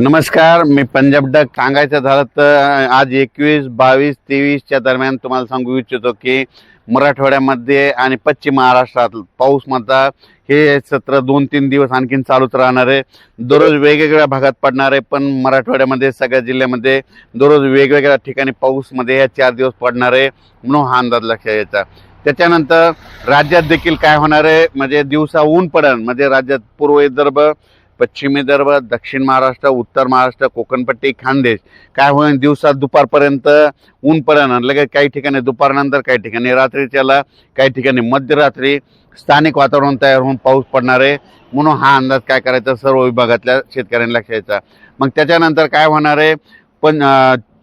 नमस्कार मी पंजाब डक. सांगायचं झालं तर आज एकवीस बावीस तेवीसच्या दरम्यान तुम्हाला सांगू इच्छितो की मराठवाड्यामध्ये आणि पश्चिम महाराष्ट्रात पाऊस मात्र हे सत्र दोन तीन दिवस आणखीन चालूच राहणार आहे. दररोज वेगवेगळ्या भागात पडणार आहे पण मराठवाड्यामध्ये सगळ्या जिल्ह्यामध्ये दररोज वेगवेगळ्या ठिकाणी पाऊसमध्ये या चार दिवस पडणार आहे म्हणून हा अंदाज लक्षात यायचा त्याच्यानंतर राज्यात देखील काय होणार आहे म्हणजे दिवसा ऊन पडन म्हणजे राज्यात पूर्व विदर्भ पश्चिम विदर्भ दक्षिण महाराष्ट्र उत्तर महाराष्ट्र कोकणपट्टी खानदेश. काय होईल दिवसात दुपारपर्यंत ऊन पडेल लगेच काही ठिकाणी दुपारनंतर काही ठिकाणी रात्रीच्याला काही ठिकाणी मध्यरात्री स्थानिक वातावरण तयार होऊन पाऊस पडणार आहे. म्हणून हा अंदाज काय करायचा? सर्व विभागातल्या शेतकऱ्यांना लक्षायचा यायचा मग त्याच्यानंतर काय होणार आहे? पण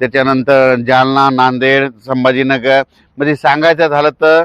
त्याच्यानंतर जालना नांदेड संभाजीनगर. म्हणजे सांगायचं झालं तर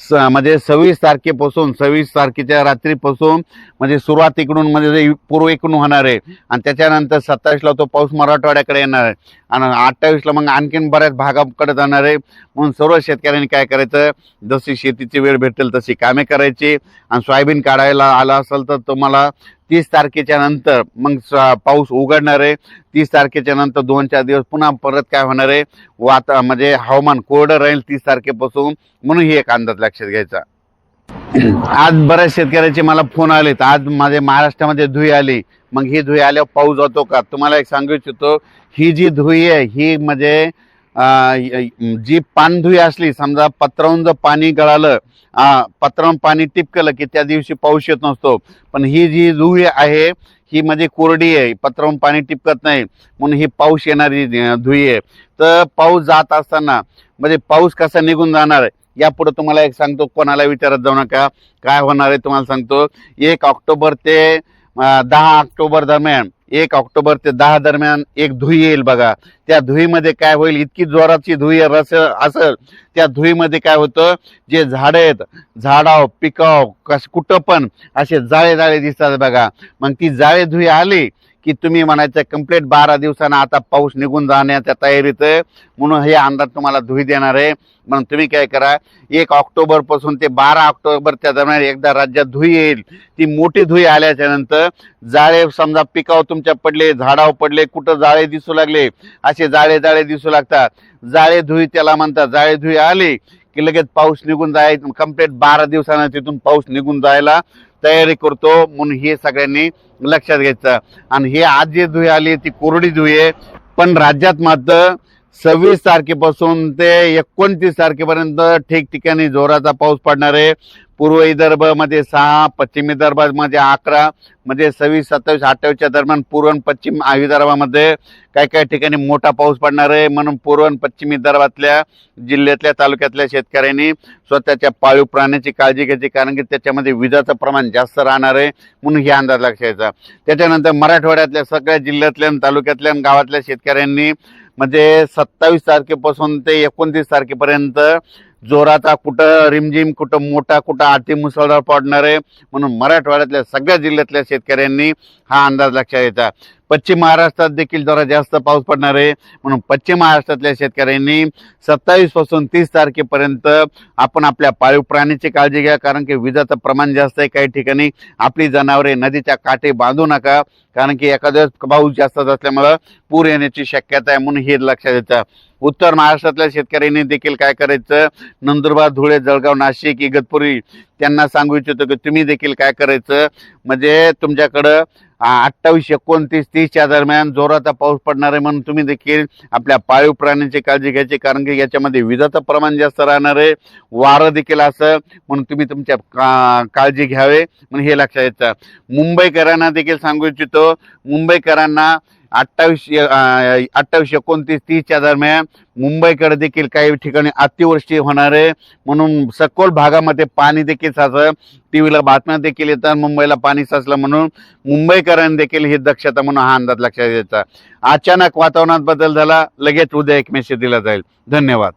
स म्हणजे सव्वीस तारखेपासून सव्वीस तारखेच्या रात्रीपासून म्हणजे सुरुवात इकडून म्हणजे पूर्व इकडून होणार आहे. आणि त्याच्यानंतर सत्तावीसला तो पाऊस मराठवाड्याकडे येणार आहे. आणि अठ्ठावीसला मग आणखीन बऱ्याच भागाकडे जाणार आहे. म्हणून सर्व शेतकऱ्यांनी काय करायचं? जशी शेतीची वेळ भेटेल तशी कामे करायची. आणि सोयाबीन काढायला आला असेल तर तुम्हाला तीस तारखेच्या नंतर मग स- पाऊस उघडणार आहे. तीस तारखेच्या नंतर दोन चार दिवस पुन्हा परत काय होणार आहे? वाता म्हणजे हवामान कोरडं राहील तीस तारखेपासून. म्हणून ही एक अंदाज लक्षात घ्यायचा. आज बऱ्याच शेतकऱ्याचे मला फोन आलेत. आज माझे महाराष्ट्रामध्ये धुई आली. मग ही धुई आल्यावर पाऊस होतो का? तुम्हाला एक सांगू इच्छितो ही जी धुई आहे ही म्हणजे जी पानधुई असली समजा पत्रावून जर पाणी गळालं पत्रावून पाणी टिपकलं की त्या दिवशी पाऊस येत नसतो. पण ही जी धुई आहे ही म्हणजे कोरडी आहे पत्रावून पाणी टिपकत नाही म्हणून ही पाऊस येणारी अं, धुई आहे. तर पाऊस जात असताना म्हणजे पाऊस कसा निघून जाणार आहे यापुढे तुम्हाला एक सांगतो कोणाला विचारत जाऊ नका. काय होणार आहे तुम्हाला सांगतो एक ऑक्टोबर ते दहा ऑक्टोबर दरम्यान एक ऑक्टोबर ते दहा दरम्यान एक धुई येईल बघा. त्या धुईमध्ये काय होईल? इतकी जोराची धुई रस असेल त्या धुईमध्ये काय होतं? जे झाडं आहेत झाडाव पिकाव कस कुठं पण असे जाळे जाळे दिसतात बघा. मग ती जाळे धुई आली की तुम्ही म्हणायचं कंप्लीट बारा दिवसानं आता पाऊस निघून जाण्याच्या तयारीत म्हणून हे अंदाज तुम्हाला धुई देणार आहे. म्हणून तुम्ही काय करा एक ऑक्टोबरपासून ते बारा ऑक्टोबरच्या दरम्यान एकदा राज्यात धुई येईल. ती मोठी धुई आल्याच्यानंतर जाळे समजा पिकावर तुमच्या पडले झाडावर पडले कुठं जाळे दिसू लागले असे जाळे जाळे दिसू लागतात. जाळे धुई त्याला म्हणतात जाळे धुई आली की लगेच पाऊस निघून जायचं कंप्लीट बारा दिवसानं तिथून पाऊस निघून जायला तयारी करतो म्हणून हे सगळ्यांनी लक्षात घ्यायचं. आणि हे आज जे धुई आली ती कोरडी धुई आहे. पण राज्यात मात्र सव्वीस तारखेपासून ते एकोणतीस तारखेपर्यंत ठिकठिकाणी जोराचा पाऊस पडणार आहे. पूर्व विदर्भामध्ये सहा पश्चिम विदर्भामध्ये अकरा म्हणजे सव्वीस सत्तावीस अठ्ठावीसच्या दरम्यान पूर्व आणि पश्चिम विदर्भामध्ये काही काही ठिकाणी मोठा पाऊस पडणार आहे. म्हणून पूर्व आणि पश्चिम विदर्भातल्या जिल्ह्यातल्या तालुक्यातल्या शेतकऱ्यांनी स्वतःच्या पाळीव प्राण्याची काळजी घ्यायची कारण की त्याच्यामध्ये विजाचं प्रमाण जास्त राहणार आहे. म्हणून हे अंदाज लक्षायचा. यायचा त्याच्यानंतर मराठवाड्यातल्या सगळ्या जिल्ह्यातल्या तालुक्यातल्या गावातल्या शेतकऱ्यांनी म्हणजे सत्तावीस तारखेपासून ते एकोणतीस तारखेपर्यंत जोराचा कुठं रिमझिम कुठं मोठा कुठं अति मुसळधार पडणार आहे म्हणून मराठवाड्यातल्या सगळ्या जिल्ह्यातल्या शेतकऱ्यांनी हा अंदाज लक्षात घ्यायचा पश्चिम महाराष्ट्रात देखील जरा जास्त पाऊस पडणार आहे. म्हणून पश्चिम महाराष्ट्रातल्या शेतकऱ्यांनी सत्तावीसपासून तीस तारखेपर्यंत आपण आपल्या पाळीव प्राण्याची काळजी घ्या कारण की विजाचं प्रमाण जास्त आहे काही ठिकाणी. आपली जनावरे नदीच्या काठी बांधू नका कारण की एखाद्या पाऊस जास्त असल्यामुळं पूर येण्याची शक्यता आहे म्हणून हे लक्षात येतं. उत्तर महाराष्ट्रातल्या शेतकऱ्यांनी देखील काय करायचं? नंदुरबार धुळे जळगाव नाशिक इगतपुरी त्यांना सांगू इच्छितो की तुम्ही देखील काय करायचं? म्हणजे तुमच्याकडं अठ्ठावीस एकोणतीस तीसच्या दरम्यान जोराचा पाऊस पडणार आहे म्हणून तुम्ही देखील आपल्या पाळीव प्राण्यांची काळजी घ्यायची कारण की याच्यामध्ये विजाचं प्रमाण जास्त राहणार आहे. वारं देखील असं म्हणून तुम्ही तुमच्या का काळजी घ्यावे म्हणून हे लक्षात येतं. मुंबईकरांना देखील सांगू इच्छितो. मुंबईकरांना अठ्ठावीसशे अठ्ठावीसशे एकोणतीस तीसच्या दरम्यान मुंबईकडे देखील काही ठिकाणी अतिवृष्टी होणार आहे. म्हणून सखोल भागामध्ये पाणी देखील साचलं. टी व्हीला बातम्या देखील येतात. मुंबईला पाणी साचलं म्हणून मुंबईकरांनी देखील ही दक्षता म्हणून हा अंदाज लक्षात घ्यायचा अचानक वातावरणात बदल झाला. लगेच उद्या एक मेसेज दिला जाईल. धन्यवाद.